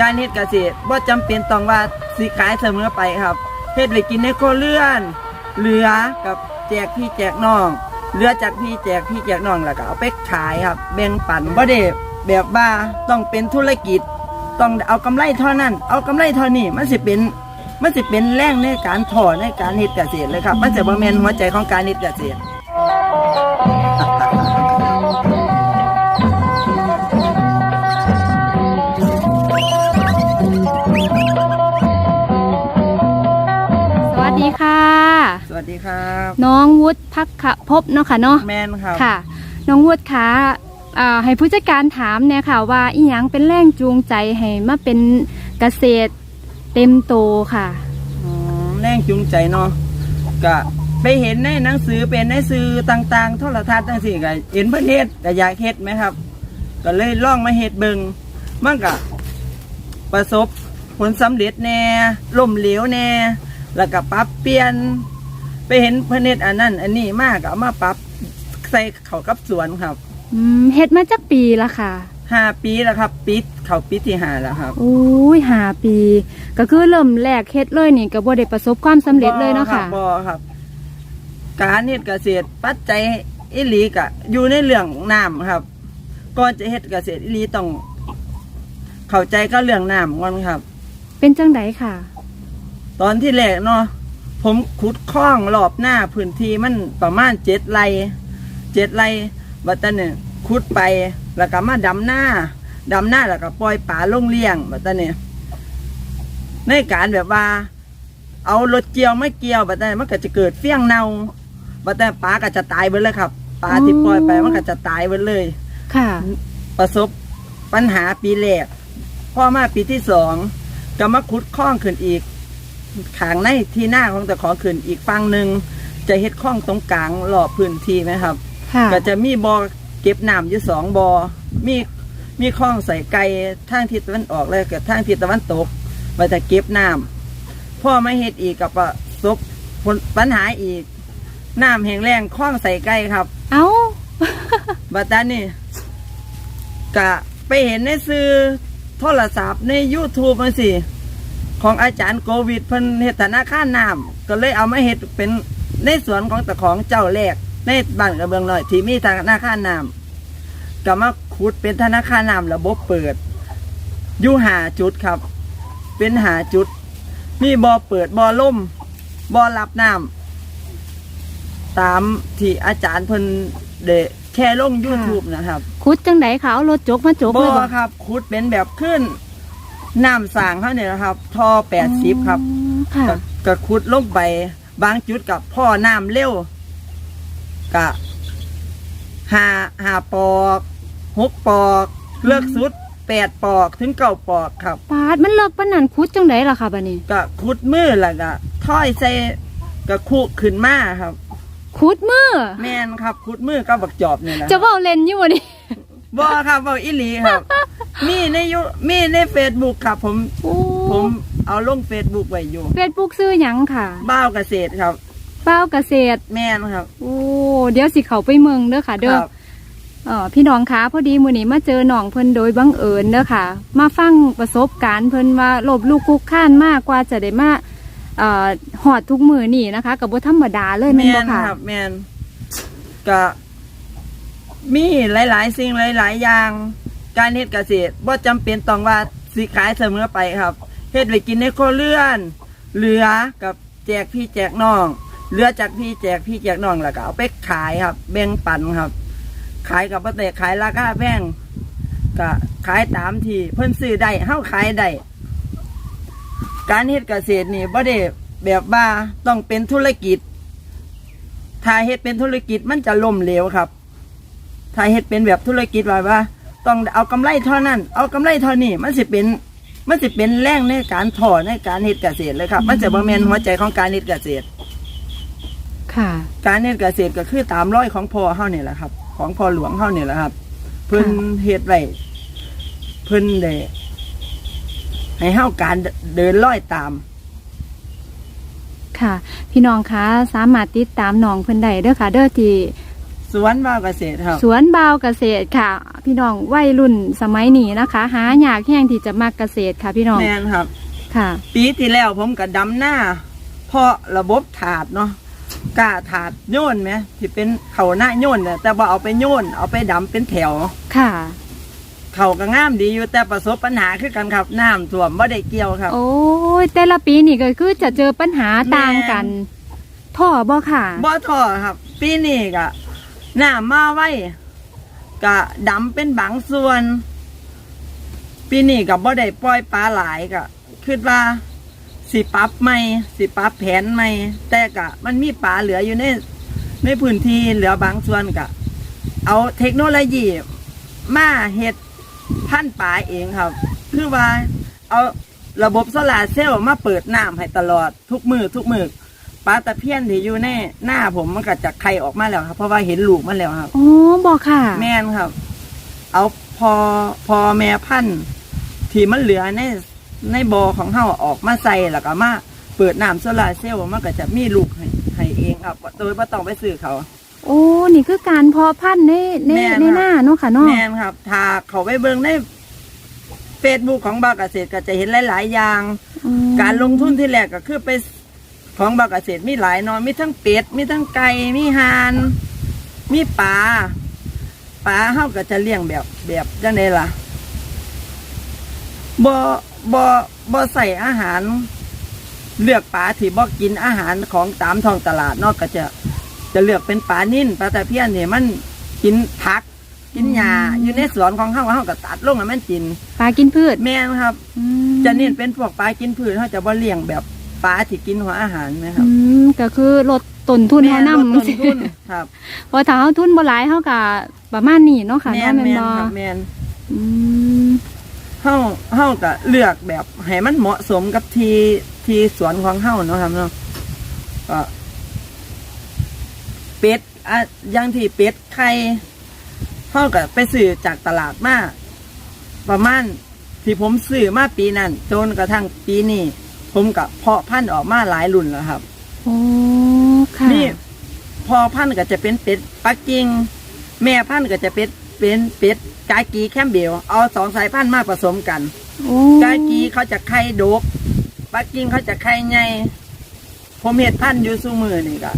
การเฮ็ดเกษตรบ่จำเป็นต้องว่าสิขายเสมอไปครับเฮ็ดไว้กินในครัวเรือน เหลือกับแจกพี่แจกน้อง เหลือจากพี่แจกพี่แจกน้องแล้วก็เอาไปขายครับ แบ่งปันบ่ได้แบบว่าต้องเป็นธุรกิจ ต้องเอากำไรเท่านั้น เอากำไรเท่านี้มันสิเป็นมันสิเป็นแรงในการถอในการเฮ็ดเกษตรเลยครับ มันจะบ่แม่นหัวใจของการเฮ็ดเกษตร วัสดีครับน้องวุฒิพักขภพเนาะค่ะเนาะแม่นครับค่ะ น้องวุฒิคะอ่าให้ผู้จัดการถามเนี่ยค่ะ ว่าอีหยังเป็นแรงจูงใจให้มาเป็นเกษตรเต็มโตค่ะอืมแรงจูงใจเนาะก็ไปเห็นในหนังสือเป็นในสื่อต่างๆโทรทัศน์จังซี่ก็เห็นเพิ่นเฮ็ดก็อยากเฮ็ดไหมครับ ก็เลยลองมาเฮ็ดเบิงมันก็ประสบผลสำเร็จแน่ล่มเหลวแน่ แล้วก็ปรับเปลี่ยน ไปเห็นเพิ่นเฮ็ดอันนั้น อันนี้มากก็เอามาปรับใส่เข้ากับสวนครับอืมเฮ็ดมาจักปีละค่ะห้าปีแล้วครับ ปีเข้าปีที่ห้าแล้วครับ อุ้ยหาปี ก็คือเริ่มแรกเฮ็ดเลยนี่ก็บ่ได้ประสบความสำเร็จเลยเนาะค่ะ บ่ครับ การเฮ็ดเกษตรปัจจัยอิหลีกะ อยู่ในเรื่องน้ำครับ ก่อนจะเฮ็ดเกษตรอิหลีต้อง เข้าใจก็เรื่องน้ำก่อนครับ เป็นจังไดค่ะ ตอนที่แรกเนาะ ผมขุดคลองรอบหน้าพื้นที่มันประมาณเจ็ดไร่เจ็ดไร่บัดตาเนี่ยขุดไปแล้วก็มาดำหน้าดำหน้าแล้วก็ปล่อยป่าลงเลี้ยงบัดตาเนี่ยในการแบบว่า เอารถเกี่ยวไม่เกี่ยวบัดตาเนี่ยมันก็จะเกิดเฟี้ยงเนาบัดตาป่าก็จะตายไปเลยครับป่าที่ปล่อยไปมันก็จะตายไปเลย ค่ะ ประสบปัญหาปีแรกพอมาปีที่สองก็มาขุดคลองขึ้นอีก ขางในที่หน้าของตะขอขึ้นอีกฝั่งหนึ่งจะเฮ็ดคลองตรงกลางรอบพื้นที่ไหมครับ ค่ะก็จะมีบอ่อเก็บน้ำอยู่สองบอ่อมีมีคลองใส่ไก่ทางทิศตะวันออกแล้วกับทางทิศตะวันตกไว้จะเก็บน้ำพ่อไม่เฮ็ดอีกกับประสบผลปัญหาอีกน้ำแห้งแล้งคลองใส่ไก่ครับ เอ้าบัดนั้นนี่กะไปเห็นในซื้อโทรศัพท์ใน YouTube มาสิ ของอาจารย์โควิดเพิ่นเฮ็ดธนาคารน้ำก็เลยเอามาเฮ็ดเป็นในสวนของตะของเจ้าแรกในบ้านกระเบืองน้อย ที่มีธนาคารน้ำก็มาขุดเป็นธนาคารน้ำระบบเปิดอยู่หาจุดครับ เป็นหาจุด มีบ่อเปิดบ่อล่มบ่อรับน้ำตามที่อาจารย์เพิ่นเดแค่ลง YouTube นะครับ คุดจังไดค่ะเอารถจกมาจกบ่เลยบ่ครับ ขุดเป็นแบบขึ้น น้ำสางเขาเนี่ยนะครับ ท่อแปดสิบครับอืมค่ะ ก็ก็ขุดลงไปบางจุดกับพ่อน้ำเร็วกะหาหาปอกหกปอก เลือกสุดแปดปอกถึงเก้าปอกครับ ปาดมันเลิกปานนั้นคุดจังไดล่ะค่ะบัดนี้ ก็ขุดมือแล้วก็ถ้อยใส่ก็คุขึ้นมาครับ คุดมือ แม่นครับขุดมือก็บักจอบเนี่ยนะจะเว้าเล่นอยู่บ่นี่ บ่ครับบ่อีหลีครับ มีในยุมีในเฟซบุ๊กครับ ผมโอ้ผมเอาลงเฟซบุ๊กไว้อยู่เฟซบุ๊กซื้อหยังค่ะ บ้าวเกษตรครับ เป้าเกษตร แม่นครับ โอ้ เดี๋ยวสิเขาไปเมืองเด้อค่ะ เด้อครับ เออพี่น้องคะพอดีมื้อนี้มาเจอน้องเพิ่นโดยบังเอิญเด้อค่ะ มาฟังประสบการณ์เพิ่นว่าหลบลูกคุกข้านมากกว่าจะได้มาเอ่อหอดทุกมือนี่นะคะกับบ่ธรรมดาเลยแม่นแม่บ่นค่ะ ครับ แม่นก็ มีหลาย ๆ สิ่งหลาย ๆ อย่าง การเฮ็ดเกษตรบ่จำเป็นต้องว่าสิขายเสมอไปครับเฮ็ดไว้กินในครัวเรือน เหลือกับแจกพี่แจกน้อง เหลือจากพี่แจกพี่แจกน้องแล้วก็เอาไปขายครับ แบ่งปันครับ ขายกับบ่แต่ขายราคาแพงก็ขายตามที่เพิ่นซื้อได้เฮาขายได้การเฮ็ดเกษตรนี่บ่ได้แบบว่าต้องเป็นธุรกิจ ถ้าเฮ็ดเป็นธุรกิจมันจะล่มเหลวครับ ถ้าเฮ็ดเป็นแบบธุรกิจว่าว่า ต้องเอากำไรเท่านั้น เอากำไรเท่านี้มันสิเป็นมันสิเป็นแรงในการถอในการเฮ็ดเกษตรเลยครับ มันจะบ่แม่นหัวใจของการเฮ็ดเกษตร ค่ะ การเฮ็ดเกษตรก็คือตามร้อยของพ่อเฮานี่แหละครับ ของพ่อหลวงเฮานี่แหละครับ เพิ่นเฮ็ดไว้เพิ่นได้ให้เฮาการเดินร้อยตาม ค่ะ พี่น้องคะสามารถติดตามน้องเพิ่นได้เด้อค่ะ เด้อที่ สวนบ้าวเกษตรครับ สวนบาวเกษตรค่ะ พี่น้องวัยรุ่นสมัยนี้นะคะ หาอยากแห้งที่จะมาเกษตรค่ะ พี่น้องแมนครับ ค่ะ ปีที่แล้วผมก็ดำหน้า เพราะระบบถาดเนาะกล้าถาดโยนไหมที่เป็นเขาหน้าโยนเนี่ยแต่ว่าเอาไปโยนเอาไปดำเป็นแถว ค่ะ เขาก็งามดีอยู่แต่ประสบปัญหาคือกันครับน้ำท่วมไม่ได้เกี่ยวครับ โอ้ยแต่ละปีนี่ก็คือจะเจอปัญหาต่างกัน ท่อบ่ค่ะบ่ท่อครับ ปีนี้ก็ หน้ำมาไว้ก็ดำเป็นบางส่วน ปีนี้ก็บ่ได้ปล่อยปลาหลายก็คิดว่าสิปรับใหม่สิปรับแผนใหม่แต่ก็มันมีปลาเหลืออยู่ในในพื้นที่เหลือบางส่วนก็เอาเทคโนโลยีมาเฮ็ดพันปลาเองครับ คือว่า เอาระบบโซลาร์เซลล์มาเปิดน้ำให้ตลอดทุกมือทุกมือ ปลาตะเพียนที่อยู่ในหน้าผมมันก็จะไข่ออกมาแล้วครับ เพราะว่าเห็นลูกมันแล้วครับ อ๋อบ่ค่ะ แม่นครับ เอาพอพอแม่พันธุ์ที่มันเหลือในในบอของเฮาออกมาใส่แล้วก็มาเปิดน้ำโซลาร์เซลล์มันก็จะมีลูกให้ให้เองครับโดยไม่ต้องไปซื้อเขา โอ้ นี่คือการเพาะพันธุ์ในในแม่น ในหน้าเนาะค่ะเนาะแม่นครับ ถ้าเขาไปเบิ่งในเฟซบุ๊กของบางเกษตรก็จะเห็นหลาย ๆ อย่าง อืมการลงทุนที่แรกก็คือไป ของบางเกษตรมีหลายเนอนมีทั้งเป็ดมีทั้งไก่มีห่าน มีปลาปลาเฮาก็จะเลี้ยงแบบแบบจังไดล่ะบ่บ่บ่ใส่อาหาร เลือกปลาที่บ่กินอาหารของตามท้องตลาดเนอกก็จะจะเลือกเป็นปลานิ่นปลาตะเพียนเนี่ยมันกินผักกินหญ้าอยู่ในสวนของเฮาเฮาก็ตัดลงให้มันกิน ปลากินพืชแม่นครับอืมจะเน้นเป็นพวกปลากินพืชเขาจะบ่เลี้ยงแบบ ปลาที่กินหัวอาหารนะครัอืบมก็คือลดต้นทุนเฮาแม่ลดนำต้นทุนครับเพอถ้าเฮาทุนบ่หลายเฮาก็ประมาณนี้เนาะค่ะแม่เนาะนแม่นแม่นบ่ครับแม่นอืมเฮาเฮาก็เลือกแบบให้มันเหมาะสมกับที่ที่สวนของเฮาเนาะครับเนาะก็เป็ดอะอย่างที่เป็ดไข่เฮาก็ไปซื้อจากตลาดมาประมาณที่ผมซื้อมาปีนั้นจนกระทั่งปีนี้ ผมก็เพาะพันธุ์ออกมาหลายรุ่นแล้วครับโอ้ค่ะนี่พอพันธุ์ก็จะเป็นเป็ดปักกิ่งแม่พันธุ์ก็จะเป็นเป็นเป็ดกากีแคมเบลเอาสองสายพันธุ์มาผสมกันโอ้กากีเขาจะไข่ดกปักกิ่งเขาจะไข่ใหญ่ผมเห็ดพันธุ์อยู่สู้มือนี่ก็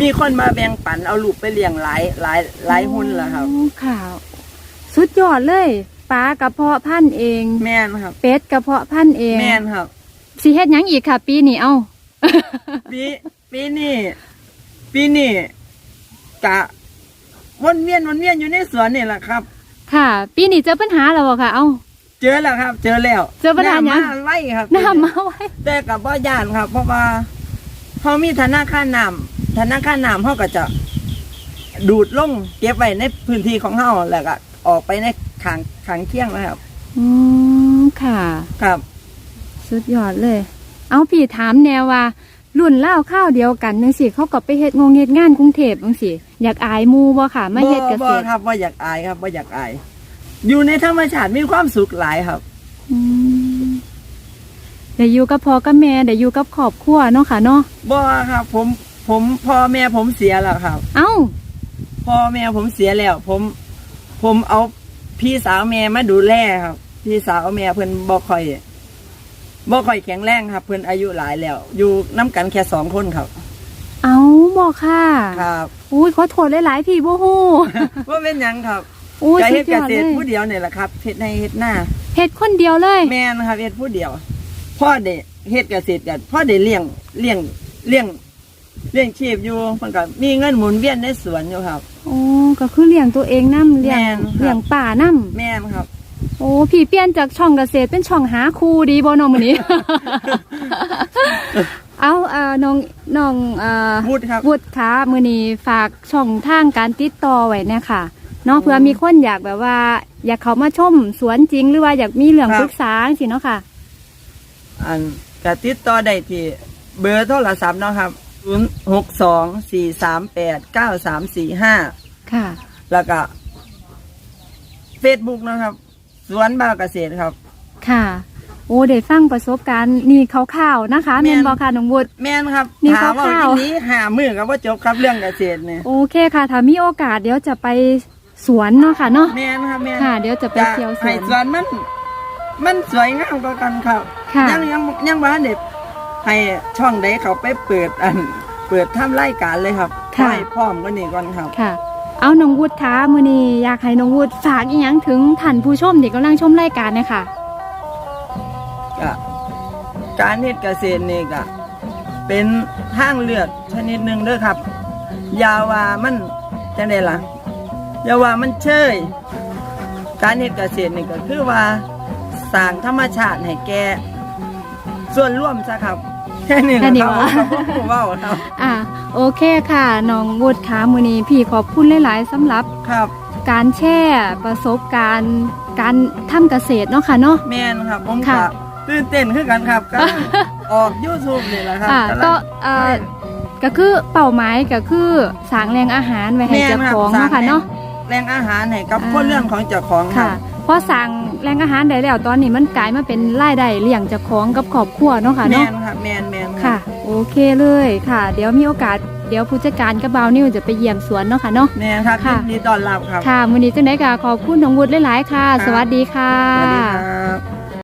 มีคนมาแบ่งปันเอาลูกไปเลี้ยงหลายหลายหลายหุ่นแล้วครับโอ้ค่ะ สุดยอดเลย ปลากระเพาะพันธุ์เอง แม่นครับ เป็ดกระเพาะพันธุ์เองแม่นครับ สิเฮ็ดหยังอีกค่ะ ปีนี้เอ้า ปีปีนี้ปีนี้กะวนเวียนวนเวียนอยู่ในสวนนี่แหละครับ ค่ะ ปีนี้เจอปัญหาแล้วบ่ค่ะ เอ้า เจอแล้วครับ เจอแล้วเจอปัญหาหยัง น้ำมาไล่ครับ น้ำมาไว้ แต่กับบ่ย่านครับ เพราะว่าเขามีธนาคารน้ำธนาคารน้ำเขาก็จะ ดูดลงเก็บไว้ในพื้นที่ของเขาแล้วก็ออกไปในขางขางเที่ยงนะครับอืมค่ะ ครับ สุดยอดเลย เอาพี่ถามแนวว่า รุ่นเล่าวข้าวเดียวกันจังสิเขาก็ไปเฮ็ดงงเฮ็ดงานกรุงเทพจังสิอยากอายหมูบ่ค่ะมาเฮ็ดเกบ่ษบ่ตรครับว่าอยากอายครับว่าอยากอาย อยู่ในธรรมชาติมีความสุขหลายครับ อืมเดี๋ยวอยู่กับพ่อกับแม่เดี๋ยวอยู่กับครอบครัวเนาะค่ะเนาะบ่ครับ ผมผมพ่อแม่ผมเสียแล้วครับ เอ้าพ่อแม่ผมเสียแล้ว ผม ผมเอา พี่สาวแม่มาดูแลครับ พี่สาวแม่เพิ่นบ่ค่อยบ่ค่อยแข็งแรงครับ เพิ่นอายุหลายแล้ว อยู่น้ำกันแค่สองคนครับ เอาบ่ค่ะ ครับอุ้ยขอโทษหลายๆพี่บ่ฮู้ว่าเป็นหยังครับอุ้ยก็สุเฮ็ดดเกยอดษเลตรยผู้เดียวนี่แหละครับเฮ็ดในเฮ็ดหน้า เฮ็ดคนเดียวเลย แม่นครับเฮ็ดผู้เดียว พ่อเด็เฮ็ดเกษตรกันพ่อเด็เลี้ยงเลี้ยงเลี้ยง เลี้ยงชีพอยู่มันก็มีเงินหมุนเวียนในสวนอยู่ครับ โอ้ก็คือเลี้ยงตัวเองนํเลี้ยงแม่นครับ เลี้ยงป่านํแม่นครับโอ้พี่เปลี่ยนจากช่องเกษตรเป็นช่องหาครูดีบ่น้องมื้อนี้ เอาเอ่อน้องน้องเอ่อพูดครับ วุฒิคะมื้อนี้ฝากช่องทางการติดต่อไว้เนี่ยค่ะเนาะอืมเผื่อมีคนอยากแบบว่า อยากเขามาชมสวนจริงหรือว่าอยากมีเรื่องครับ ปรึกษาสิเนาะค่ะ อันก็ติดต่อได้ที่เบอร์โทรศัพท์เนาะครับ 0624389345ค่ะ แล้วก็ Facebook นะครับ สวนบาวเกษตรครับ ค่ะ โอ้ได้ฟังประสบการณ์นี่ข่าวๆนะคะแม่แม่นนบ่ค่ะน้องวุฒิ แม่นครับนี่ถามว่าคร่าวๆ ทีนี้หามือกับว่าจบครับเรื่องเกษตรเนี่ยโอเคค่ะ ถ้ามีโอกาสเดี๋ยวจะไปสวนเนาะค่ะเนาะแม่นครับแม่นค่ะ เดี๋ยวจะไปเที่ยวสไอ้วน สวนมัน มันสวยงามกว่ากันครับค่ะ ยังยังยังบ้านเด็ ให้ช่องใดเขาไปเปิดอันเปิดทำรายการเลยครับค่ะ ให้พร้อมกันนี่ก่อนครับ ค่ะ เอาน้องวุฒิคะมื้อนี้อยากให้น้องวุฒิฝากอีหยังถึงท่านผู้ชมที่กำลังชมรายการเนยคะก็การเฮ็ดเกษตรนี่ก็เป็นทางเลือกชนิดหนึ่งเด้อครับอยาว่ามันจังไดล่ะอยาว่ามันเชยการเฮ็ดเกษตรนี่ก็คือว่าสร้างธรรมชาติให้แก่ส่วนร่วมซะครับ แค่นี้แค่นี้ครับวะผมเว้าครับ อะโอเคค่ะน้องวุฒิคะมื้อนี้พี่ขอบคุณหลายๆสำหรับครับ การแชร์ประสบการณ์การทำเกษตรเนาะค่ะเนาะ แม่นครับผมค่ะก็ตื่นเต้นคือกันครับก็ออก YouTube นี่แหละครับอ่าก็เอ่อก็คือเป้าหมายก็คือสร้างแรงอาหารไว้ให้แม่นเจ้าครับของสร้เนาะค่ะเนาะ แรงอาหารให้กับอ่า คนเรื่องของเจ้าของครัค่ะ บ พอสั่งแรงอาหารได้แล้วตอนนี้มันกลายมาเป็นรายได้เลี้ยงเจ้าของกับครอบครัวเนาะค่ะแมเนาะนครับแมนแมนค่ะ โอเคเลยค่ะ เดี๋ยวมีโอกาสเดี๋ยวผู้จัดการกับบาวนิวจะไปเยี่ยมสวนเนาะค่ะเนาะ แมนครับค่ะ ยินดีต้อนรับครับ ค่ะมื้อนี้จังได๋ก็ขอบคุณน้องวุฒิหลายๆค่ะครับสวัสดีค่ะ สวัสดีครับ